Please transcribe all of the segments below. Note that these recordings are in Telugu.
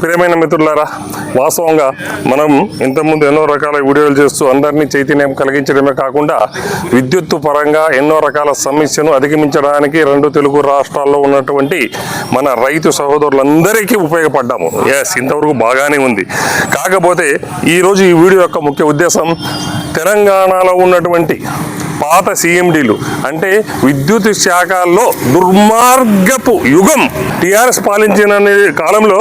ప్రియమైన మిత్రులారా వాస్తవంగా మనం ఇంతకుముందు ఎన్నో రకాల వీడియోలు చేస్తూ అందరినీ చైతన్యం కలిగించడమే కాకుండా విద్యుత్తు పరంగా ఎన్నో రకాల సమస్యను అధిగమించడానికి రెండు తెలుగు రాష్ట్రాల్లో ఉన్నటువంటి మన రైతు సహోదరులందరికీ ఉపయోగపడ్డాము. ఎస్ ఇంతవరకు బాగానే ఉంది. కాకపోతే ఈరోజు ఈ వీడియో యొక్క ముఖ్య ఉద్దేశం తెలంగాణలో ఉన్నటువంటి పాత సీఎండీలు అంటే విద్యుత్ శాఖల్లో దుర్మార్గపు యుగం. టిఆర్ఎస్ పాలించిన అనే కాలంలో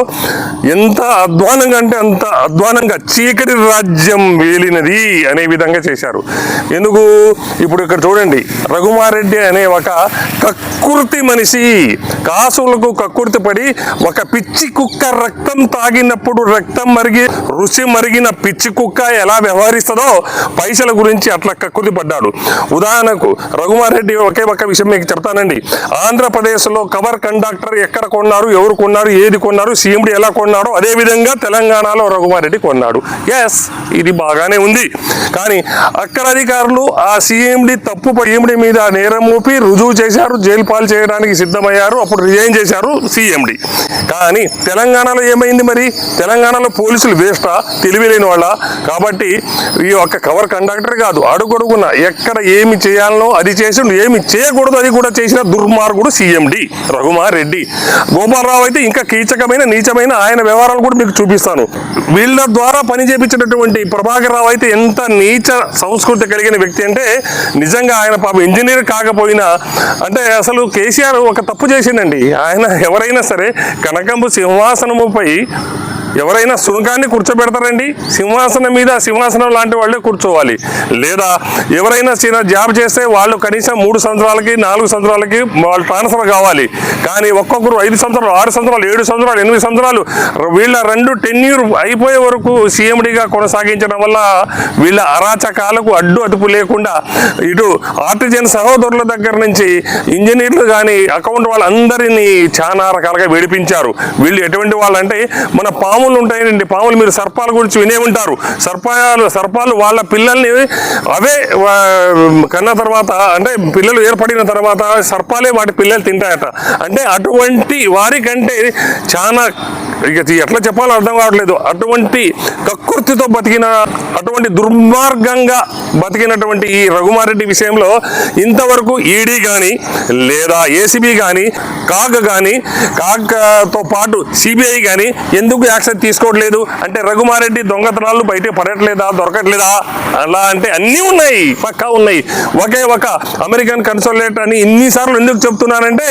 ఎంత అధ్వానంగా అంటే అంత అధ్వానంగా చీకటి రాజ్యం వేలినది అనే విధంగా చేశారు. ఎందుకు? ఇప్పుడు ఇక్కడ చూడండి. రఘుమారెడ్డి అనే ఒక కక్కుర్తి మనిషి కాసులకు కక్కుర్తి పడి ఒక పిచ్చి కుక్క రక్తం తాగినప్పుడు రక్తం మరిగి రుచి మరిగిన పిచ్చి కుక్క ఎలా వ్యవహరిస్తుందో పైసల గురించి అట్లా కక్కుర్తి పడ్డాడు. ఉదాహరణకు రఘుమారెడ్డి ఒకే ఒక్క విషయం మీకు చెప్తానండి. ఆంధ్రప్రదేశ్లో కవర్ కండక్టర్ ఎక్కడ కొన్నారు ఎవరు కొన్నారు ఏది కొన్నారు సీఎండి ఎలా కొన్నాడో అదే విధంగా తెలంగాణలో రఘుమారెడ్డి కొన్నాడు. ఎస్ ఇది బాగానే ఉంది. కానీ అక్కడ అధికారులు ఆ సీఎండి తప్పు సీఎండి మీద నేరం మోపి రుజువు చేశారు జైలు పాలు చేయడానికి సిద్ధమయ్యారు అప్పుడు రిజైన్ చేశారు సీఎండి. కానీ తెలంగాణలో ఏమైంది మరి? తెలంగాణలో పోలీసులు వేస్టా? తెలివి లేని వాళ్ళ? కాబట్టి ఈ యొక్క కవర్ కండక్టర్ కాదు అడుగడుగున ఎక్కడ ఏ ఏమి చేయాలనో అది చేసిండు ఏమి చేయకూడదు అది కూడా చేసిన దుర్మార్గుడు సీఎండి రఘుమార్ రెడ్డి. గోపాలరావు అయితే ఇంకా కీచకమైన నీచమైన ఆయన వ్యవహారాలు కూడా మీకు చూపిస్తాను. వీళ్ళ ద్వారా పని చేపించినటువంటి ప్రభాకర్ రావు అయితే ఎంత నీచ సంస్కృతి కలిగిన వ్యక్తి అంటే నిజంగా ఆయన పాపం ఇంజనీర్ కాకపోయినా అంటే అసలు కేసీఆర్ ఒక తప్పు చేసిండండి. ఆయన ఎవరైనా సరే కనకంబు సింహాసనముపై ఎవరైనా సునకాన్ని కూర్చోబెడతారండి? సింహాసనం మీద సింహాసనం లాంటి వాళ్ళే కూర్చోవాలి. లేదా ఎవరైనా చిన్న జాబ్ చేస్తే వాళ్ళు కనీసం మూడు సంవత్సరాలకి నాలుగు సంవత్సరాలకి వాళ్ళు ట్రాన్స్ఫర్ కావాలి. కానీ ఒక్కొక్కరు ఐదు సంవత్సరాలు ఆరు సంవత్సరాలు ఏడు సంవత్సరాలు ఎనిమిది సంవత్సరాలు వీళ్ళ రెండు టెన్యూర్ అయిపోయే వరకు సీఎండిగా కొనసాగించడం వల్ల వీళ్ళ అరాచకాలకు అడ్డు అదుపు లేకుండా ఇటు ఆర్టిజన్ సహోదరుల దగ్గర నుంచి ఇంజనీర్లు కానీ అకౌంట్ వాళ్ళందరినీ చాలా రకాలుగా వేడిపించారు. వీళ్ళు ఎటువంటి వాళ్ళంటే మన పాము పాములు ఉంటాయండి పాములు మీరు సర్పాల గురించి వినే ఉంటారు. సర్పాలు సర్పాలు వాళ్ళ పిల్లల్ని అవే కన్న తర్వాత అంటే పిల్లలు ఏర్పడిన తర్వాత సర్పాలే వాటి పిల్లలు తింటాయట. అంటే అటువంటి వారికంటే చాలా ఇక ఎట్లా చెప్పాలో అర్థం కావట్లేదు. అటువంటి కక్కుర్తితో బతికిన అటువంటి దుర్మార్గంగా బతికినటువంటి ఈ రఘుమారెడ్డి విషయంలో ఇంతవరకు ఈడీ కానీ లేదా ఏసీబీ కానీ కాగ్ కానీ కాగ్తో పాటు సిబిఐ కానీ ఎందుకు యాక్షన్ తీసుకోవట్లేదు? అంటే రఘుమారెడ్డి దొంగతనాలు బయట పడట్లేదా దొరకట్లేదా? అలా అంటే అన్నీ ఉన్నాయి పక్కా ఉన్నాయి. ఒకే ఒక అమెరికన్ కన్సోలేట్ అని ఇన్నిసార్లు ఎందుకు చెప్తున్నానంటే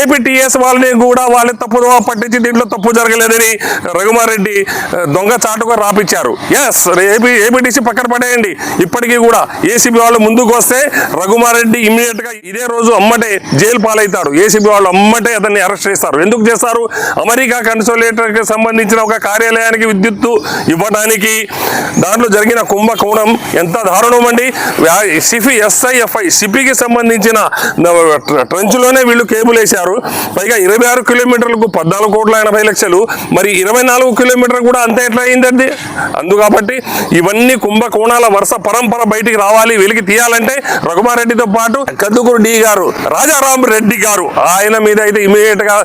ఏపీటీఎస్ వాళ్ళని కూడా వాళ్ళే తప్పు పట్టించి దీంట్లో తప్పు జరగలేదు. జరగలేదని రఘుమారెడ్డి దొంగ చాటుగా రాపిచ్చారు. ఎస్ ఏపీ ఏపీటీసీ పక్కన పడేయండి. ఇప్పటికీ కూడా ఏసీబీ వాళ్ళు ముందుకు వస్తే రఘుమారెడ్డి ఇమీడియట్గా ఇదే రోజు అమ్మటే జైలు పాలవుతాడు. ఏసీబీ వాళ్ళు అమ్మటే అతన్ని అరెస్ట్ చేస్తారు. ఎందుకు చేస్తారు? అమెరికా కన్సోలేటర్కి సంబంధించిన ఒక కార్యాలయానికి విద్యుత్తు ఇవ్వడానికి దాంట్లో జరిగిన కుంభకోణం ఎంత దారుణం అండి. వ్యా- సిఫి ఎస్ఐఎఫ్ఐ సిపికి సంబంధించిన ట్రంచ్లోనే వీళ్ళు కేబుల్ వేశారు పైగా ఇరవై ఆరు కిలోమీటర్లకు పద్నాలుగు కోట్ల ఎనభై లక్షలు మరి ఇరవై నాలుగు కిలోమీటర్ కూడా అంతే ఎట్లా అయిందండి? అందు కాబట్టి ఇవన్నీ కుంభకోణాల వరుస పరంపర బయటికి రావాలి వెలికి తీయాలంటే రఘుమారెడ్డితో పాటు కందుకూరు డి గారు రాజారాం రెడ్డి గారు ఆయన మీద అయితే ఇమీడియట్గా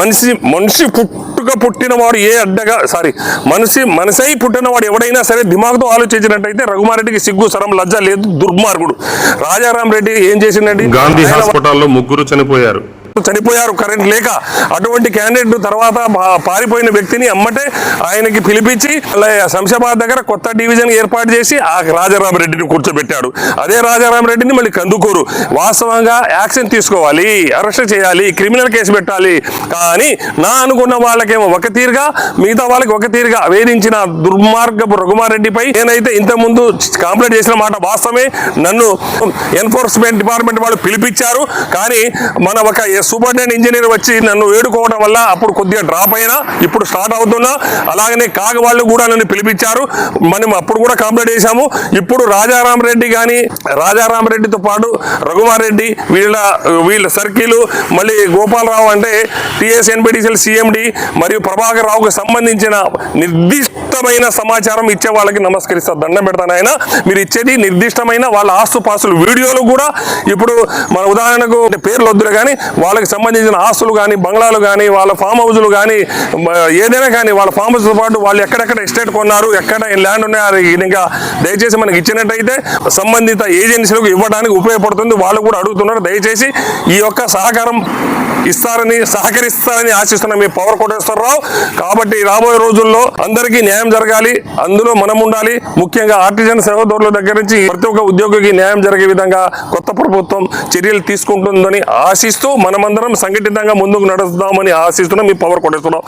మనిషి మనిషి పుట్టుక పుట్టినవాడు ఏ అడ్డగా సారీ మనిషి మనిషై పుట్టినవాడు ఎవడైనా సరే దిమాగ్తో ఆలోచించినట్టయితే రఘుమారెడ్డికి సిగ్గు సరం లజ్జ లేదు దుర్మార్గుడు. రాజారాం రెడ్డి ఏం చేసిండండి? గాంధీ హాస్పిటల్లో ముగ్గురు చనిపోయారు. చనిపోయారు కరెంట్ లేక అటువంటి క్యాండిడేట్ తర్వాత పారిపోయిన వ్యక్తిని అమ్మటే ఆయనకి పిలిపించి అలా శంషాబాద్ దగ్గర కొత్త డివిజన్ ఏర్పాటు చేసి ఆ రాజారామరెడ్డిని కూర్చోబెట్టాడు. అదే రాజారామరెడ్డిని మళ్ళీ కందుకూరు. వాస్తవంగా యాక్షన్ తీసుకోవాలి అరెస్ట్ చేయాలి క్రిమినల్ కేసు పెట్టాలి. కానీ నా అనుకున్న వాళ్ళకేమో ఒక తీరుగా మిగతా వాళ్ళకి ఒక తీరుగా వేధించిన దుర్మార్గపు రఘుమారెడ్డిపై నేనైతే ఇంతకుముందు కంప్లైంట్ చేసిన మాట వాస్తవమే. నన్ను ఎన్ఫోర్స్మెంట్ డిపార్ట్మెంట్ వాళ్ళు పిలిపించారు. కానీ మన ఒక ఎస్ సూపరింటెండెంట్ ఇంజనీర్ వచ్చి నన్ను వేడుకోవడం వల్ల అప్పుడు కొద్దిగా డ్రాప్ అయినా ఇప్పుడు స్టార్ట్ అవుతున్నా. అలాగనే కాగ వాళ్ళు కూడా నన్ను పిలిపించారు. మనం అప్పుడు కూడా కంప్లైంట్ చేశాము. ఇప్పుడు రాజారాం రెడ్డి కానీ రాజారాం రెడ్డితో పాటు రఘుమారెడ్డి వీళ్ళ వీళ్ళ సర్కిల్ మళ్ళీ గోపాలరావు అంటే టిఎస్ ఎన్బిడిసిఎల్ సిఎండి మరియు ప్రభాకర్ రావుకు సంబంధించిన నిర్దిష్ట క్లుప్తమైన సమాచారం ఇచ్చే వాళ్ళకి నమస్కరిస్తా దండం పెడతాను ఆయన మీరు ఇచ్చేది నిర్దిష్టమైన వాళ్ళ ఆస్తుపాస్తులు వీడియోలు కూడా. ఇప్పుడు మన ఉదాహరణకు పేర్లు వద్దులు కానీ వాళ్ళకి సంబంధించిన ఆస్తులు కానీ బంగ్లాలు కానీ వాళ్ళ ఫామ్ హౌస్లు కానీ ఏదైనా కానీ వాళ్ళ ఫామ్ హౌస్తో పాటు వాళ్ళు ఎక్కడెక్కడ ఎస్టేట్ కొన్నారు ఎక్కడ ల్యాండ్ ఉన్నాయి ఇంకా దయచేసి మనకి ఇచ్చినట్టయితే సంబంధిత ఏజెన్సీలకు ఇవ్వడానికి ఉపయోగపడుతుంది. వాళ్ళు కూడా అడుగుతున్నారు. దయచేసి ఈ యొక్క సహకారం ఇస్తారని సహకరిస్తారని ఆశిస్తున్న మీ పవర్ కోటేశ్వరరావు కాబట్టి రాబోయే రోజుల్లో అందరికీ న్యాయం జరగాలి అందులో మనం ఉండాలి. ముఖ్యంగా ఆర్టిజన్ సహోదరుల దగ్గర నుంచి ప్రతి ఒక్క ఉద్యోగికి న్యాయం జరిగే విధంగా కొత్త ప్రభుత్వం చర్యలు తీసుకుంటుందని ఆశిస్తూ మనమందరం సంఘటితంగా ముందుకు నడుస్తామని ఆశిస్తున్నాం. మీ పవర్ కొట్టేస్తున్నాం.